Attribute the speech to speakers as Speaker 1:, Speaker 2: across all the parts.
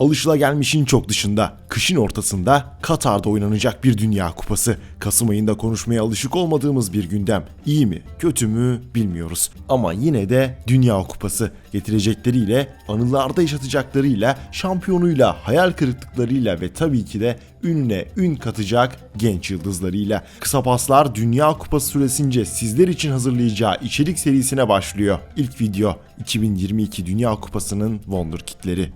Speaker 1: Alışılagelmişin çok dışında, kışın ortasında Katar'da oynanacak bir Dünya Kupası. Kasım ayında konuşmaya alışık olmadığımız bir gündem. İyi mi, kötü mü bilmiyoruz. Ama yine de Dünya Kupası getirecekleriyle, anılarda yaşatacaklarıyla, şampiyonuyla, hayal kırıklıklarıyla ve tabii ki de ününe ün katacak genç yıldızlarıyla. Kısa Paslar Dünya Kupası süresince sizler için hazırlayacağı içerik serisine başlıyor. İlk video 2022 Dünya Kupası'nın Wonderkidleri.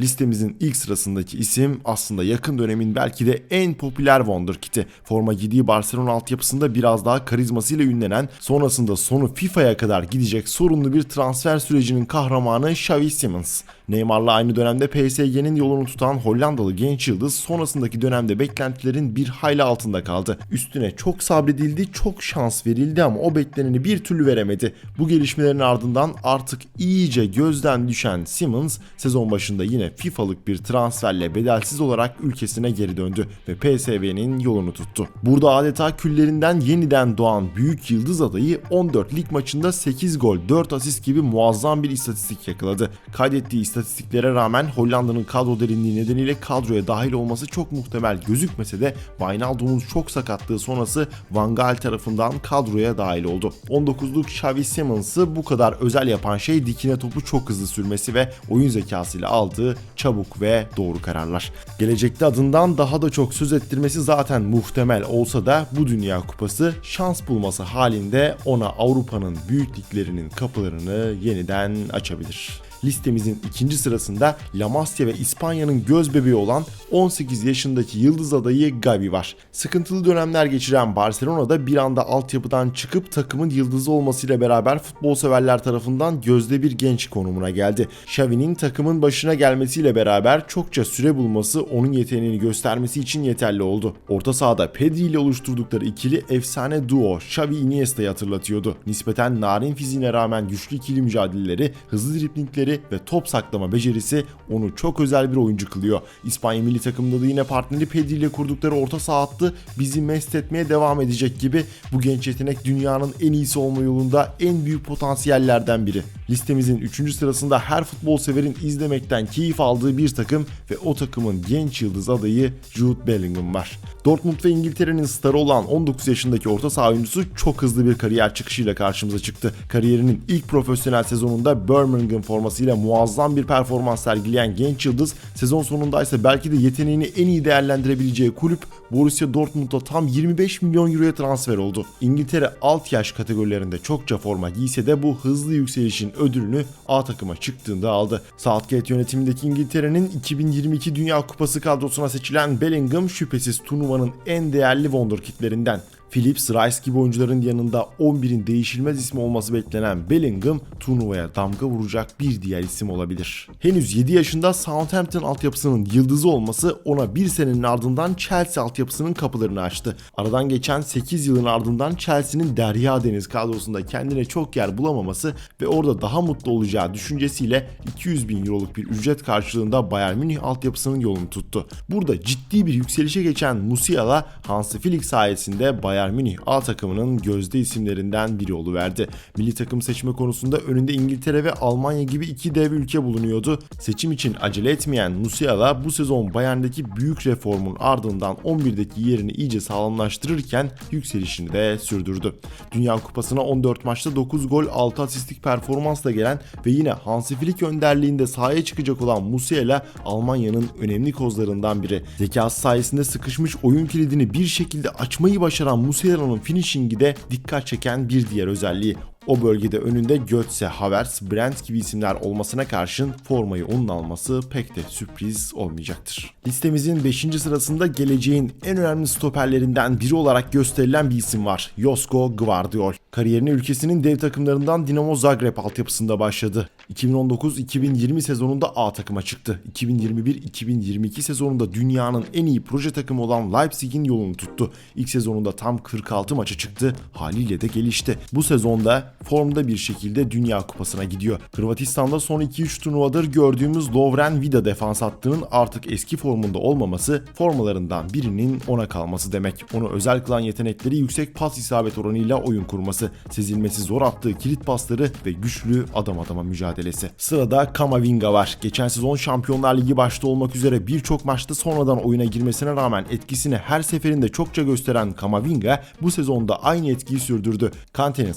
Speaker 1: Listemizin ilk sırasındaki isim aslında yakın dönemin belki de en popüler Wonderkid'i. Forma giydiği Barcelona altyapısında biraz daha karizmasıyla ünlenen, sonrasında sonu FIFA'ya kadar gidecek sorunlu bir transfer sürecinin kahramanı Xavi Simons. Neymar'la aynı dönemde PSG'nin yolunu tutan Hollandalı genç yıldız sonrasındaki dönemde beklentilerin bir hayli altında kaldı. Üstüne çok sabredildi, çok şans verildi ama o bekleneni bir türlü veremedi. Bu gelişmelerin ardından artık iyice gözden düşen Simmons sezon başında yine FIFA'lık bir transferle bedelsiz olarak ülkesine geri döndü ve PSV'nin yolunu tuttu. Burada adeta küllerinden yeniden doğan büyük yıldız adayı 14 lig maçında 8 gol, 4 asist gibi muazzam bir istatistik yakaladı. Kaydettiği istatistiklere rağmen Hollanda'nın kadro derinliği nedeniyle kadroya dahil olması çok muhtemel gözükmese de Wijnaldum'un çok sakatlığı sonrası Van Gaal tarafından kadroya dahil oldu. 19'luk Xavi Simmons'ı bu kadar özel yapan şey dikine topu çok hızlı sürmesi ve oyun zekasıyla aldığı çabuk ve doğru kararlar. Gelecekte adından daha da çok söz ettirmesi zaten muhtemel olsa da bu Dünya Kupası şans bulması halinde ona Avrupa'nın büyük liglerinin kapılarını yeniden açabilir listemizin ikinci sırasında La Masia ve İspanya'nın göz bebeği olan 18 yaşındaki yıldız adayı Gavi var. Sıkıntılı dönemler geçiren Barcelona'da bir anda altyapıdan çıkıp takımın yıldızı olmasıyla beraber futbol severler tarafından gözde bir genç konumuna geldi. Xavi'nin takımın başına gelmesiyle beraber çokça süre bulması onun yeteneğini göstermesi için yeterli oldu. Orta sahada Pedri ile oluşturdukları ikili efsane duo Xavi Iniesta'yı hatırlatıyordu. Nispeten narin fiziğine rağmen güçlü ikili mücadeleleri, hızlı driplingleri ve top saklama becerisi onu çok özel bir oyuncu kılıyor. İspanya milli takımında da yine partneri Pedri ile kurdukları orta saha hattı bizi mest etmeye devam edecek gibi bu genç yetenek dünyanın en iyisi olma yolunda en büyük potansiyellerden biri. Listemizin 3. sırasında her futbol severin izlemekten keyif aldığı bir takım ve o takımın genç yıldız adayı Jude Bellingham var. Dortmund ve İngiltere'nin starı olan 19 yaşındaki orta saha oyuncusu çok hızlı bir kariyer çıkışıyla karşımıza çıktı. Kariyerinin ilk profesyonel sezonunda Birmingham formasıyla muazzam bir performans sergileyen genç yıldız sezon sonunda ise belki de yeteneğini en iyi değerlendirebileceği kulüp Borussia Dortmund'a tam 25 milyon euroya transfer oldu. İngiltere alt yaş kategorilerinde çokça forma giyse de bu hızlı yükselişin ödülünü A takıma çıktığında aldı. Southgate yönetimindeki İngiltere'nin 2022 Dünya Kupası kadrosuna seçilen Bellingham şüphesiz turnuvanın en değerli wonderkidlerinden. Phillips, Rice gibi oyuncuların yanında 11'in değişilmez ismi olması beklenen Bellingham turnuvaya damga vuracak bir diğer isim olabilir. Henüz 7 yaşında Southampton altyapısının yıldızı olması ona bir senenin ardından Chelsea altyapısının kapılarını açtı. Aradan geçen 8 yılın ardından Chelsea'nin Derya Deniz kadrosunda kendine çok yer bulamaması ve orada daha mutlu olacağı düşüncesiyle 200 bin euroluk bir ücret karşılığında Bayern Münih altyapısının yolunu tuttu. Burada ciddi bir yükselişe geçen Musiala Hansi Flick sayesinde Bayern Bayern Münih A takımının gözde isimlerinden biri oluverdi. Milli takım seçme konusunda önünde İngiltere ve Almanya gibi iki dev ülke bulunuyordu. Seçim için acele etmeyen Musiala bu sezon Bayern'deki büyük reformun ardından 11'deki yerini iyice sağlamlaştırırken yükselişini de sürdürdü. Dünya Kupası'na 14 maçta 9 gol 6 asistlik performansla gelen ve yine Hansi Flick önderliğinde sahaya çıkacak olan Musiala Almanya'nın önemli kozlarından biri. Zekası sayesinde sıkışmış oyun kilidini bir şekilde açmayı başaran Muslera'nın finishing'i de dikkat çeken bir diğer özelliği. O bölgede önünde Götze, Havertz, Brandt gibi isimler olmasına karşın formayı onun alması pek de sürpriz olmayacaktır. Listemizin 5. sırasında geleceğin en önemli stoperlerinden biri olarak gösterilen bir isim var. Josko Gvardiol. Kariyerini ülkesinin dev takımlarından Dinamo Zagreb altyapısında başladı. 2019-2020 sezonunda A takıma çıktı. 2021-2022 sezonunda dünyanın en iyi proje takımı olan Leipzig'in yolunu tuttu. İlk sezonunda tam 46 maça çıktı. Haliyle de gelişti. Bu sezonda formda bir şekilde Dünya Kupası'na gidiyor. Hırvatistan'da son 2-3 turnuvadır gördüğümüz Lovren Vida defans hattının artık eski formunda olmaması formalarından birinin ona kalması demek. Onu özel kılan yetenekleri yüksek pas isabet oranıyla oyun kurması, sezilmesi zor attığı kilit pasları ve güçlü adam adama mücadelesi. Sırada Kamavinga var. Geçen sezon Şampiyonlar Ligi başta olmak üzere birçok maçta sonradan oyuna girmesine rağmen etkisini her seferinde çokça gösteren Kamavinga bu sezonda aynı etkiyi sürdürdü. Kante'nin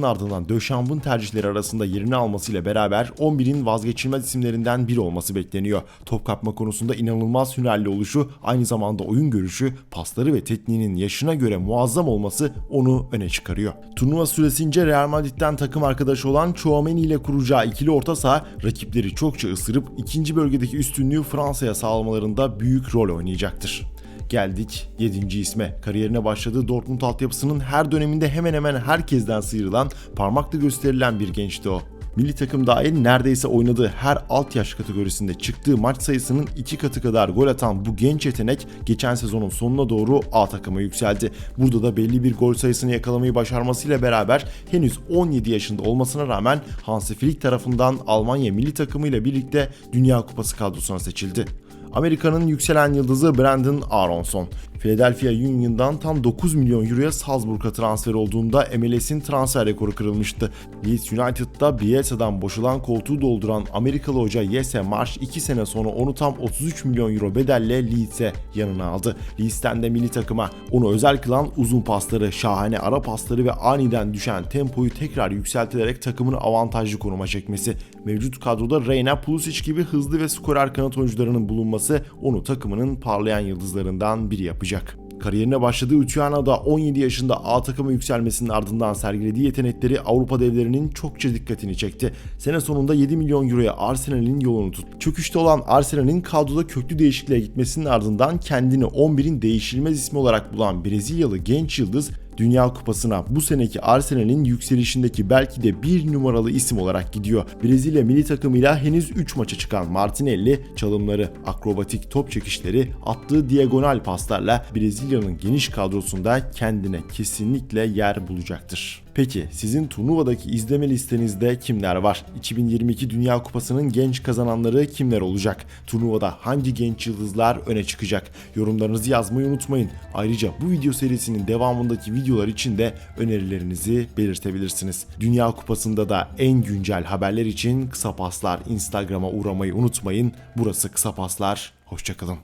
Speaker 1: sakatlanmasının ardından Döşamb'ın tercihleri arasında yerini almasıyla beraber 11'in vazgeçilmez isimlerinden biri olması bekleniyor. Top kapma konusunda inanılmaz hünerli oluşu, aynı zamanda oyun görüşü, pasları ve tekniğinin yaşına göre muazzam olması onu öne çıkarıyor. Turnuva süresince Real Madrid'den takım arkadaşı olan Chouameni ile kuracağı ikili orta saha rakipleri çokça ısırıp ikinci bölgedeki üstünlüğü Fransa'ya sağlamalarında büyük rol oynayacaktır. Geldik 7. isme. Kariyerine başladığı Dortmund altyapısının her döneminde hemen hemen herkesten sıyrılan, parmakla gösterilen bir gençti o. Milli takım dahil neredeyse oynadığı her alt yaş kategorisinde çıktığı maç sayısının iki katı kadar gol atan bu genç yetenek geçen sezonun sonuna doğru A takıma yükseldi. Burada da belli bir gol sayısını yakalamayı başarmasıyla beraber henüz 17 yaşında olmasına rağmen Hansi Flick tarafından Almanya milli takımıyla birlikte Dünya Kupası kadrosuna seçildi. Amerika'nın yükselen yıldızı Brandon Aronson. Philadelphia Union'dan tam 9 milyon euroya Salzburg'a transfer olduğunda MLS'in transfer rekoru kırılmıştı. Leeds United'da Bielsa'dan boşalan koltuğu dolduran Amerikalı hoca Jesse Marsh 2 sene sonra onu tam 33 milyon euro bedelle Leeds'e yanına aldı. Leeds'ten de milli takıma onu özel kılan uzun pasları, şahane ara pasları ve aniden düşen tempoyu tekrar yükseltilerek takımını avantajlı konuma çekmesi. Mevcut kadroda Reyna Pulisic gibi hızlı ve skorer kanat oyuncularının bulunması onu takımının parlayan yıldızlarından biri yapacak. Kariyerine başladığı Utsuyana'da 17 yaşında A takıma yükselmesinin ardından sergilediği yetenekleri Avrupa devlerinin çokça dikkatini çekti. Sene sonunda 7 milyon euroya Arsenal'in yolunu tuttu. Çöküşte olan Arsenal'in kadroda köklü değişikliğe gitmesinin ardından kendini 11'in değişilmez ismi olarak bulan Brezilyalı genç yıldız Dünya Kupası'na bu seneki Arsenal'in yükselişindeki belki de bir numaralı isim olarak gidiyor. Brezilya milli takımıyla henüz 3 maça çıkan Martinelli çalımları, akrobatik top çekişleri, attığı diagonal paslarla Brezilya'nın geniş kadrosunda kendine kesinlikle yer bulacaktır. Peki sizin turnuvadaki izleme listenizde kimler var? 2022 Dünya Kupası'nın genç kazananları kimler olacak? Turnuvada hangi genç yıldızlar öne çıkacak? Yorumlarınızı yazmayı unutmayın. Ayrıca bu video serisinin devamındaki videolar için de önerilerinizi belirtebilirsiniz. Dünya Kupası'nda da en güncel haberler için Kısa Paslar Instagram'a uğramayı unutmayın. Burası Kısa Paslar. Hoşçakalın.